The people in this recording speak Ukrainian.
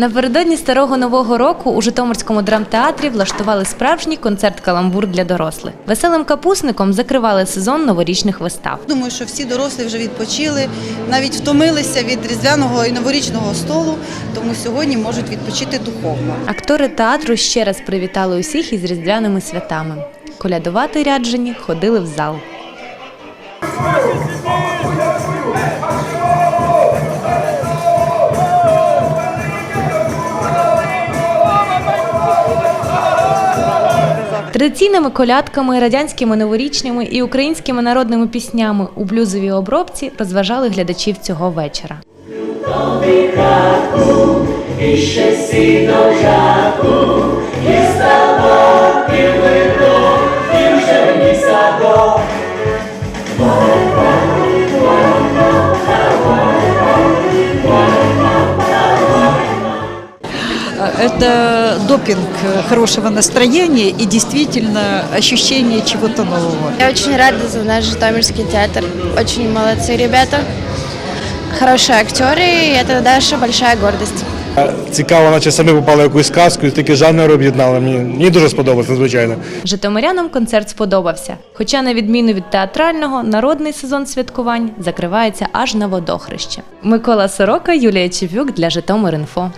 Напередодні старого нового року у Житомирському драмтеатрі влаштували справжній концерт каламбур для дорослих. Веселим капусником закривали сезон новорічних вистав. Думаю, що всі дорослі вже відпочили, навіть втомилися від різдвяного і новорічного столу, тому сьогодні можуть відпочити духовно. Актори театру ще раз привітали усіх із різдвяними святами. Колядувати ряджені ходили в зал. Традиційними колядками, радянськими новорічними і українськими народними піснями у блюзовій обробці розважали глядачів цього вечора. Это допинг хорошего настроения и действительно ощущение чего-то нового. Я очень рада за наш Житомирский театр. Очень молодцы ребята. Хорошие актеры, и это наша большая гордость. Цікаво, наче самі попали в якусь сказку, і такі жанри об'єднали. Мені, мені дуже сподобалось, надзвичайно. Житомирянам концерт сподобався. Хоча, на відміну від театрального, народний сезон святкувань закривається аж на водохреще. Микола Сорока, Юлія Чевюк для Житомир.Інфо.